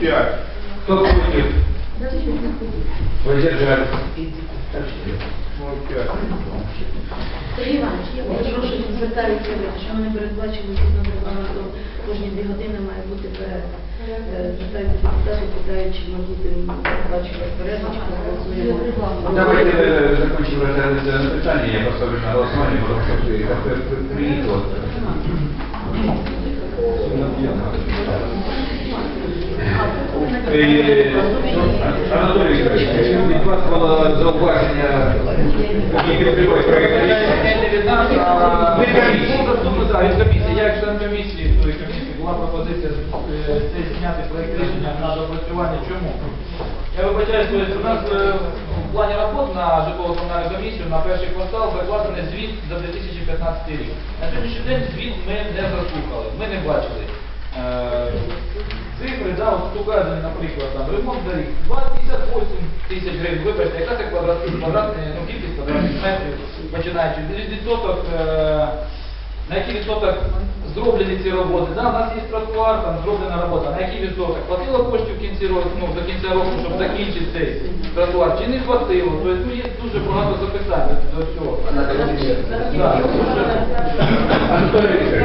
Пять. Кто против? Воздержались. Сергій Іванович, якщо щось звертаються, що ми не передбачили згідно регламенту, кожні дві години має бути перерва. Е, Звертаються депутати, питають, чи ми будемо перерву, голосуємо. Давайте э, закончим разговаривать питание, я поставлю на что ты как принял. Анатолій Вікторович, від вас було зауваження, які підтримують проєкт від нас, а Від комісії. Заступно, так, від комісії. Я як член комісії, тої комісії була пропозиція е, зняти проєкт рішення на допрацювання. Чому? Я вибачаюсь, у нас плані робот на житлово-комунальну комісію на перший квартал закладений звіт за 2015 рік. На сьогоднішній день звіт ми не заслухали, ми не бачили. Е, Цифри, да, от указані, наприклад, там, ремонт доріг, 258 тисяч гривень, вибачте, яка це квадрат, квадратний, ну, кількість квадратних метрів, починаючи, від відсоток, е, на який відсоток зроблені ці роботи, да, у нас є тротуар, там зроблена робота, на який відсоток, хватило коштів в кінці року, ну, до кінця року, щоб закінчити цей тротуар, чи не хватило, тобто, ну, є дуже багато запитань до цього. Да. Анатолій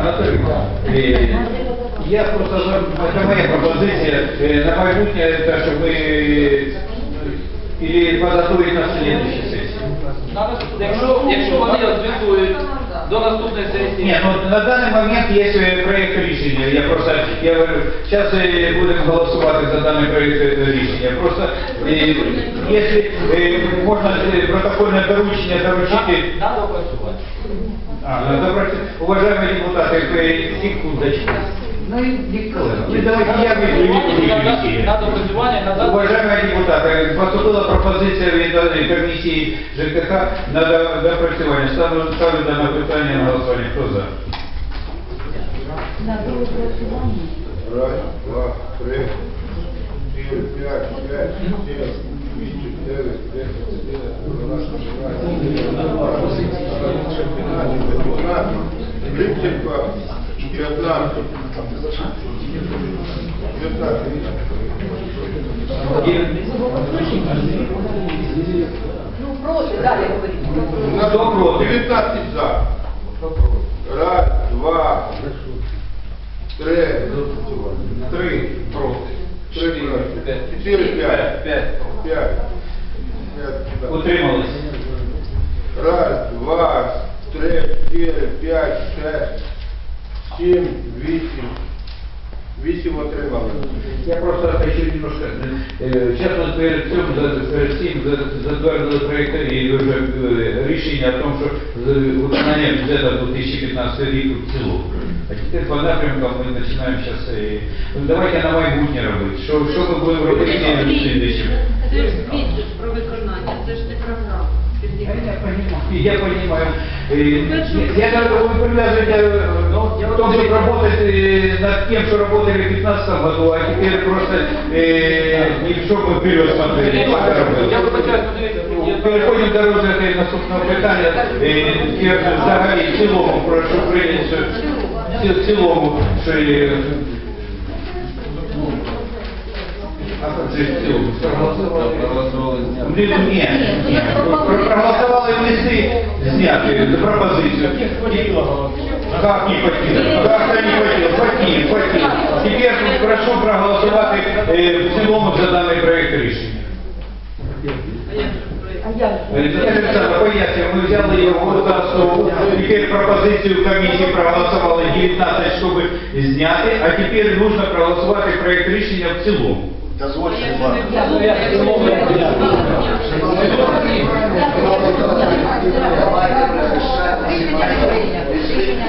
Анатолій е, я просто, за- це моя пропозиція, е, на майбутнє, те, щоб ви і подготовить на слідчій сесії. Надо, якщо, якщо вони звітують до наступної сесії, Нет, ну на данный момент есть э, проект решения. Я просто, я говорю, сейчас э, будем голосовать за данный проект э, решения. Просто, э, если э, можно э, протокольное доручение доручите... Надо опрацювати. А, ну, доручите. Уважаемые депутаты, э, секундочку. Ну, ну, Уважаемые депутаты, поступила пропозиция від е, комиссии ЖКХ на допрацювання. Ставлю, ставлю дане питання на голосування. Хто за? На допрацювання. Раз, два, три, чотири, п'ять, п'ять, сім, вісім, дев'ять, десять, одинадцять, дванадцять, тринадцять, чотирнадцять, п'ятнадцять, п'ятнадцять, 19. 19. Ну, проти, далі говоріть. Хто проти? 19 за. Раз, два, три, три проти. Чотири, п'ять. П'ять. П'ять. Утримали. 7, 8. 8 отримали. Я просто хочу немножко... Сейчас мы перед всем, перед всем за проект и уже е, решение о том, что выполнение бюджета 2015 рік в целом. А теперь по напрямкам мы начинаем сейчас... Е, ну, давайте на майбутнє робити. Що, що ми будемо робити в слідчим? Це ж звіт про виконання, це ж не програма. Я розумію. Я понимаю. Э, Я говорю, вы привязываете э, в том, чтобы работать э, над тем, что работали в 2015 году, а теперь просто э, не в мы вперед смотрели. Я Переходимо вибачаюсь, подивіться, Переходимо до розгляду наступного питання. Е, Я взагалі в цілому прошу прийняти що в ці- в цілому, що е, а как же в цілому? Проголосували? Ні, ні, ні. Проголосували внести зняти пропозицію. Как не хватило? Как не хватило? Хватило, хватило. Теперь прошу проголосувати е, в цілому за даний проект рішення. Александр, поясню, ми взяли його за основу, тепер пропозицію комісії проголосували 19, щоб зняти, а тепер нужно проголосувати проект рішення в цілому. Дозвольте,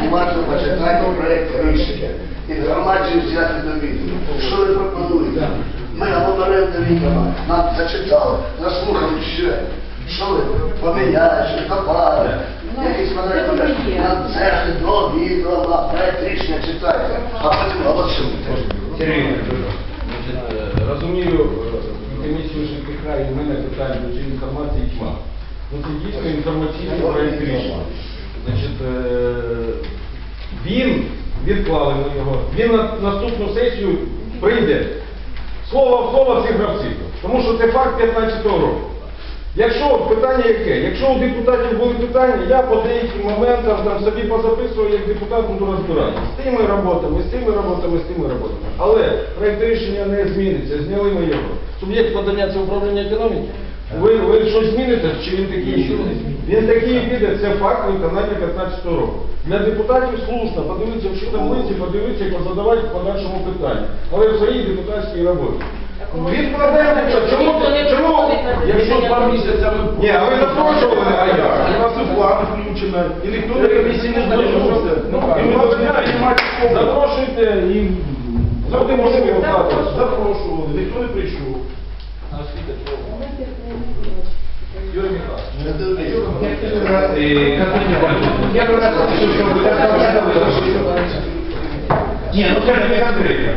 Уважно почитайте проект рішення. Інформацію взяти до відома. Що ви пропонуєте? Ми говоримо до відома. Нам зачитали, заслухали все. Що ви поміняєте, що копали? Якісь податки нам цехи до відома, проект рішення читайте, а потім голосуйте. Розумію, е, комісію ЖКХ і в мене питання до цієї інформації тьма. Ну, це дійсно інформаційний проєкт рішення. Значить, е, він, відклали ми його, він на наступну сесію прийде. Слово в слово, всіх гравців. Тому що це факт 15-го року. Якщо питання яке? Якщо у депутатів були питання, я по деяким моментам там собі позаписував, як депутат буду розбиратися. З тими роботами, з тими роботами, з тими роботами. Але проєкт рішення не зміниться, зняли ми його. Суб'єкт подання це управління економіки. Ви, ви щось зміните, чи він такий піде? Він такий піде, це факт виконання 15 року. Для депутатів слушно подивитися всі таблиці, подивитися і позадавати в подальшому питання. Але в своїй депутатській роботі. Відкладаємо це. Чому? Чому? Якщо два місяці ми... Ні, а ви запрошували А як? У нас і план включено, і ніхто на комісії не звернувся. Ну, І ми і повинні приймати слово. Запрошуйте і зробимо можливо завтра. Запрошували, ніхто не прийшов. Юрій Михайлович. Иванович, я бы раз хочу, чтобы вы Не, ну скажите мне конкретно.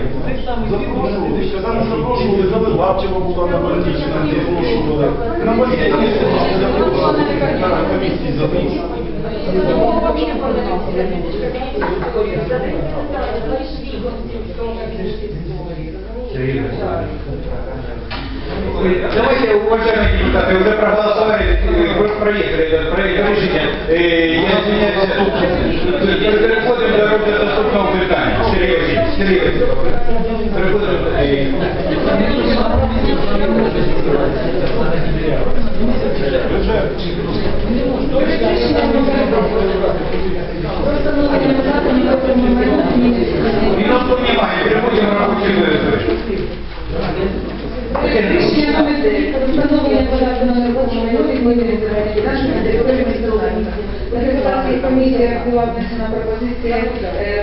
Запрошували, сказали, запрошували, Залилавчева була на больниці, нам запрошували. На больниці на комісії запрошували. Сергей Александрович. Вы- Давайте, уважаемые депутаты, уже проголосовали, э, вы проехали этот проект решения. Э, Я извиняюсь, переходим до розгляду наступного питання. Сергій Васильович, Сергій Васильович. Переходимо э,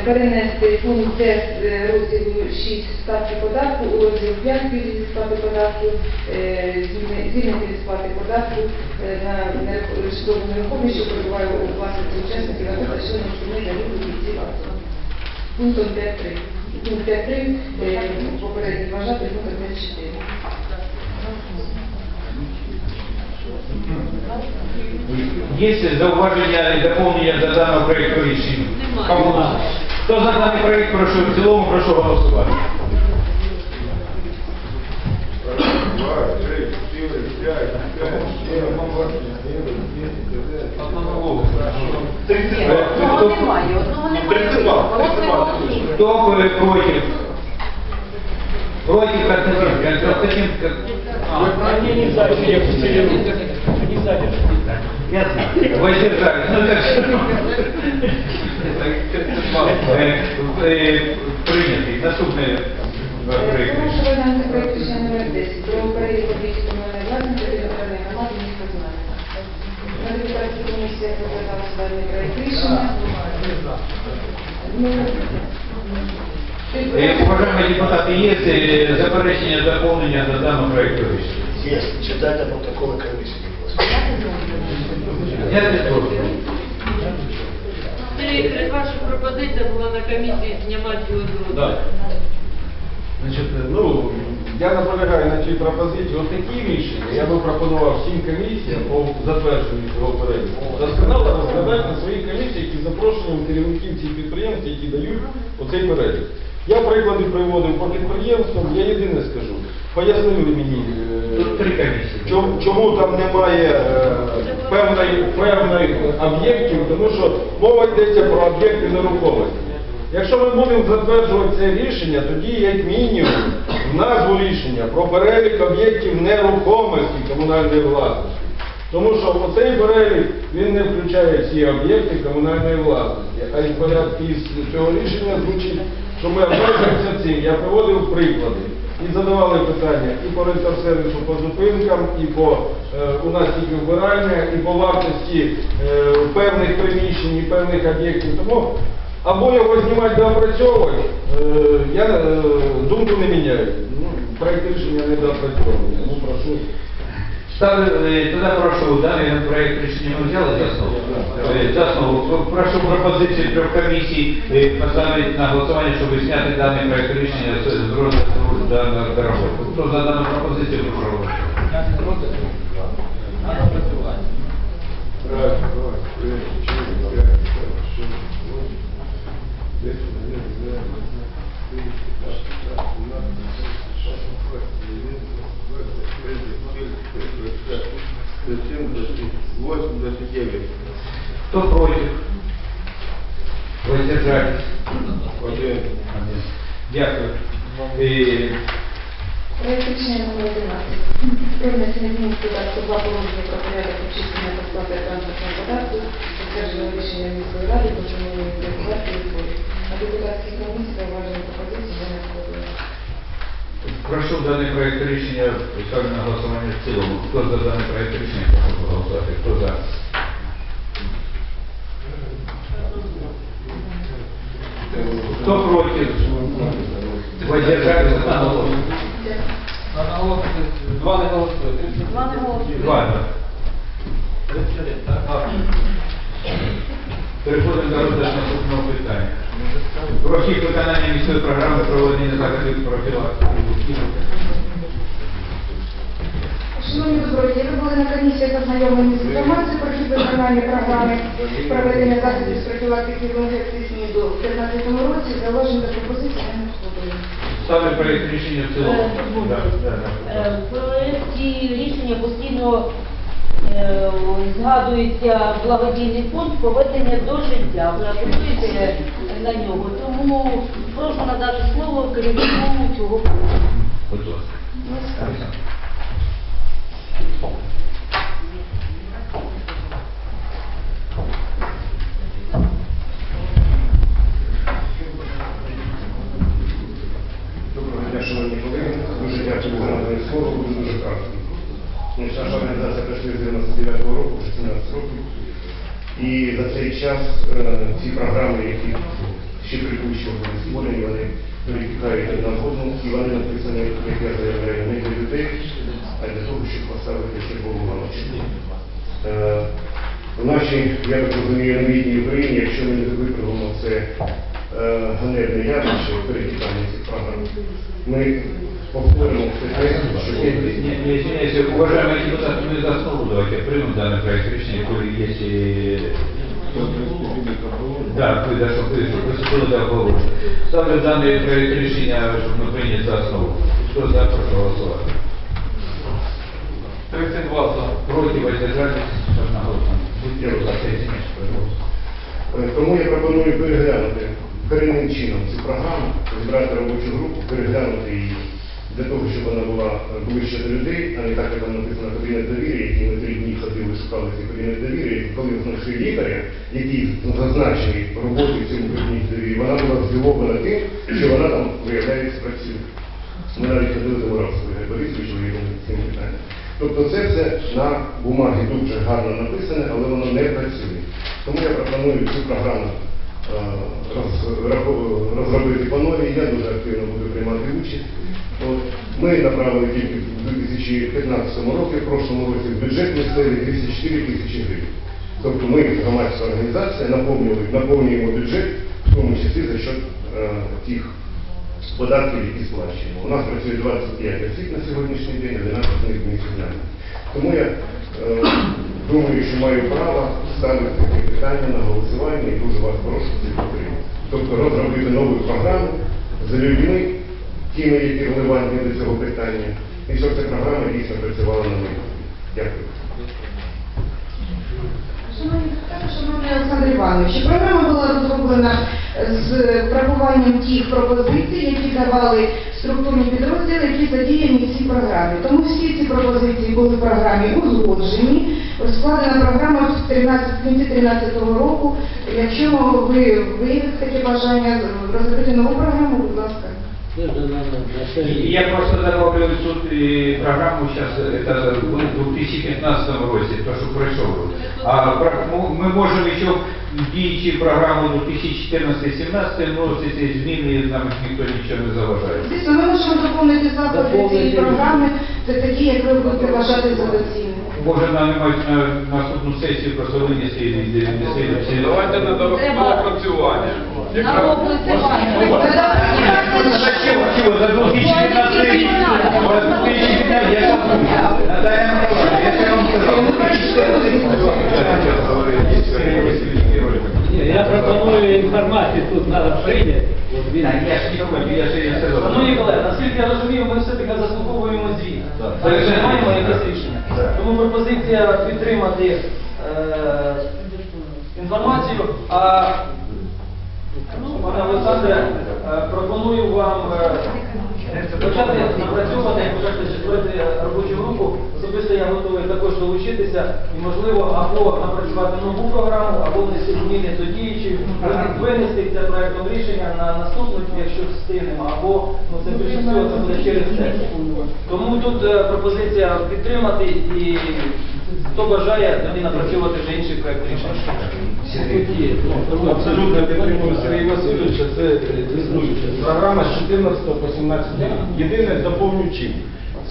перенести пункт Т розділу 6 ставки податку у розділ 5 зі сплати податку, е, звільни- звільнити від сплати податку е, на житлову нерухомість, що перебуває у власності учасників АТО та членів сімей загиблих бійців АТО. Пунктом Т3. Пункт Т3 е, попередньо вважати пунктом Т4. Есть зауваження і доповнення до даного проєкту рішення? Немає. Кому? Хто за даний проєкт, прошу в цілому, прошу голосувати. Раз, два, три, чотири, п'ять, п'ять, сім, Ні, одного немає, одного немає. 32, Воно 32. Хто е, проти? Проти Константин. Константин. Они не задержаны. Не задержаны. Ясно. Воздержались. Ну так що? Е, е, Прийнятий. Наступний е, проєкт. Проект рішення номер 10 про перелік об'єктів комунальної власності територіальної громади міста Знам'яна. На депутатській комісії розглядався даний проект рішення. Ну, Е, Уважаемые депутаты, есть е, заперечення доповнення до даного рішення? Є, читайте протоколи ласка. Я прошу. Сергій, ваша пропозиція була на комісії знімати його з. Значить, ну, я наполягаю на цій пропозиції. Ось такі рішення я би пропонував всім комісіям по затвердженню цього переліку. Досконало розглядати на своїй комісії, які запрошенням керівників цих підприємств, які дають оцей перелік. Я приклади приводив по підприємствам, я єдине скажу. Пояснили мені, е, Тут три комісії. чому, чому там немає е, певної, певних об'єктів, тому що мова йдеться про об'єкти нерухомості. Якщо ми будемо затверджувати це рішення, тоді як мінімум в назву рішення про перелік об'єктів нерухомості комунальної власності. Тому що оцей перелік він не включає всі об'єкти комунальної власності. А із порядку із цього рішення звучить, що ми обмежуємося цим. Я приводив приклади. І задавали питання і по рентарсервісу по зупинкам, і по е, у нас тільки вбиральня, і по вартості е, певних приміщень, і певних об'єктів. Тому або його знімати доопрацьовувати, е, я е, думку не міняю. Ну, проект рішення не доопрацьований. Ну, прошу. Ставлю, е, тоді прошу даний проект рішення ми взяли за основу. Е. Прошу пропозиції трьох комісій е, поставити на голосування, щоб зняти даний проект рішення з розгляду Да, на Карабой. Хто за дану пропозицію прошу? Раз, два, три, четыре, пять, шесть, восемь, десять, одиннадцать, двенадцать, тринадцать, шестнадцать, девять. Кто против? Воздержались. Дякую. І рішення номер 11. Про внесення змін додатку 2 положення про порядок обчислення та сплати транспортного податку, затвердженого рішення міської ради, пропонує врахувати і зборів. А депутатські комісії зауважені пропозиції не надходили. прошу даний проект рішення ставлю на голосування в цілому. Хто за даний проект рішення, прошу проголосувати. Хто за? Хто проти? Воздержались? Одноголосно. Одноголосно, тобто два не голосують. Два не голосують. Два, так. 31, так? Переходимо до розгляду наступного питання. Про хід виконання міської програми проведення заходів профілактики. Шановні добродії, ви були на комісії ознайомлені з інформацією про хід виконання програми проведення заходів з профілактики інфекції у 2015 році. Зауважень та пропозицій не надходили. Ставлю проект рішення в цілому. Е, Да, да, да. Е, В проєкті рішення постійно е, згадується благодійний фонд поведення до життя. Ви акцентуєте на нього. Тому прошу надати слово керівнику цього фонду. Будь ласка. Доброго дня, шановні колеги. Дуже за надане дуже кратко. Наша організація працює з 99-го року, вже 17 років. І за цей час е, ці програми, які ще прикучі були створені, вони перетікають одна в одну, і вони написані, як я заявляю, не для людей, а для того, щоб поставити Богу галочку. Е, В нашій, я так розумію, новітній Україні, якщо ми не виправимо це е, ганебне явище перетікання цих програм, ми повторимо все те, що Не, не, не извиняюсь, уважаемые депутаты, мы за основу давайте примем данный проект решения, коли если... Да, вы, да, чтобы вы, чтобы поступило до обговору. Ставлю данный проект решения, чтобы мы приняли за основу. Кто за, прошу голосовать. 32 за. Против, воздержались, одноголосно. Будьте ласка, извиняюсь, пожалуйста. Е, Тому я пропоную переглянути корінним чином цю програму, зібрати робочу групу, переглянути її для того, щоб вона була ближче до людей, а не так, як там написано кабінет довіри, який ми три дні ходили, шукали цей кабінет довіри, коли знайшли лікаря, який зазначений роботою в цьому кабінеті довіри, вона була здивована тим, що вона там, виявляється, працює. Ми навіть ходили до Моравського Борисовича, виявили цим питанням. Тобто це все на бумагі дуже гарно написане, але воно не працює. Тому я пропоную цю програму е, розробити по новій, я дуже активно буду приймати участь. Ми направили тільки в 2015 році, в прошлому році в бюджет місцевий 34 тисячі гривень. Тобто ми, громадська організація, наповнюємо, бюджет, в тому числі за счет е, тих податків, які сплачуємо. У нас працює 25 осіб на сьогоднішній день, 11 з них місяцями. Тому я е, думаю, що маю право ставити таке питання на голосування і дуже вас прошу це підтримати. Тобто розробити нову програму з людьми, тими, які релевантні до цього питання, і щоб ця програма дійсно працювала на них. Дякую. Шановні депутати, шановний Олександр Іванович, програма була розроблена з врахуванням тих пропозицій, які давали структурні підрозділи, які задіяні в цій програмі. Тому всі ці пропозиції були в програмі узгоджені. Складена програма в 13 кінці 2013 року. Якщо ви виявите таке бажання розробити нову програму, будь ласка. И Я просто добавлю тут и программу сейчас, это в 2015 році, то, що пройшов. А про- мо- ми можемо ще в діючі програму 2014-2017 вносити зміни, і нам ніхто нічого не заважає. Звісно, ми можемо доповнити заходи цієї програми, це такі, як ви будете вважати за доцільне. Може нам мають на наступну сесію просто винести і внести всі. Давайте на доопрацювання. На доопрацювання. Зачем? Чего? За 2015 рік? За 2015 я пропоную інформацію тут треба прийняти. Не. Шановні колеги, наскільки я розумію, ми все-таки заслуховуємо звіт. Приймаємо якесь рішення. Тому пропозиція підтримати е, інформацію, а пане Олександре, е, пропоную вам е, почати напрацьовувати, почати створити робочу групу. Особисто я готовий також долучитися і, можливо, або напрацювати нову програму, або внести зміни до діючі, винести це проектом рішення на наступну, якщо встигнемо, або ну це більше всього це буде через сесію. Тому тут е, пропозиція підтримати і хто бажає, тоді напрацьовувати вже інший проект рішення. Абсолютно підтримую Сергія Васильовича, це існуюча програма з 14 по 17 рік. Єдине доповню чим.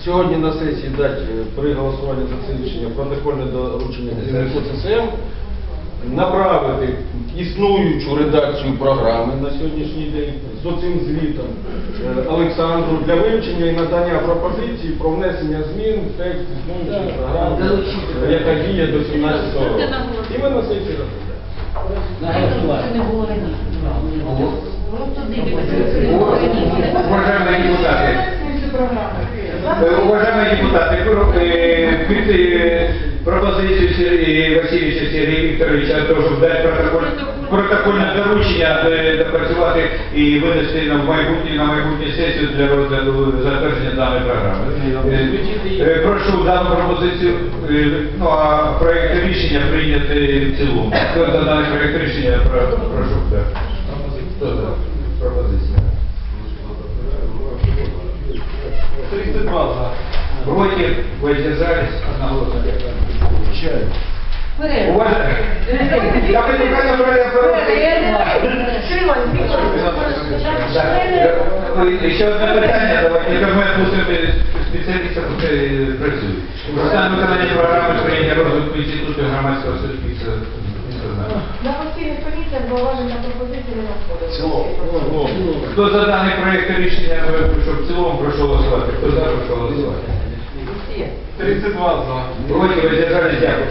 Сьогодні на сесії дати е, при голосуванні за це рішення протокольне доручення керівнику ЦСМ направити існуючу редакцію програми на сьогоднішній день з оцим звітом е, Олександру для вивчення і надання пропозицій про внесення змін в текст існуючої програми, яка діє до 17 року. І ми на сесії розглядаємо. На голосування. Це не було раніше. Ну, туди Уважаемые депутаты, Цю програму. Э, Уважаемые депутаты, э, під э, пропозицію Сергія Васильовича Сергія Вікторовича того, щоб дати протоколь, протокольне доручення е, допрацювати і винести на майбутнє на майбутню сесію для розгляду затвердження даної програми. Е, е, Прошу дану пропозицію, е, ну а проект рішення прийняти в цілому. Хто за даний проект рішення, про- прошу. да. Хто пропозицію? 32 за. Против, воздержались, одноголосно. Уважаемые, я понимаю, что я Ще одне питання, давайте, яке ми відпустимо спеціалістів, які працюють. Стан виконання програми сприяння розвитку інституту громадського суспільства. На постійних комісіях зауваження пропозиції не надходить. Хто за даний проєкт рішення, щоб в цілому прошу голосувати? Хто за, прошу голосувати? є. 32 за. Проти видержання дякую.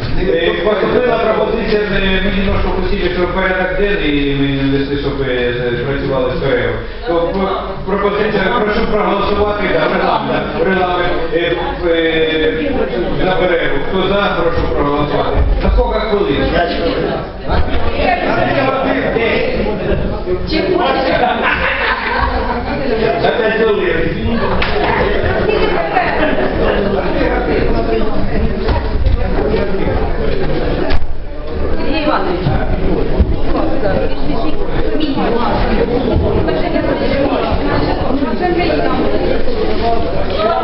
Мені нашого посіля, що порядок денний і ми не несли, щоб е, е, працювали з ТРЕО. Пропозиція, прошу проголосувати за регламент. Регламент е, за перерву. Хто за, прошу проголосувати. За скільки хвилин? За 5 хвилин. Obrigado.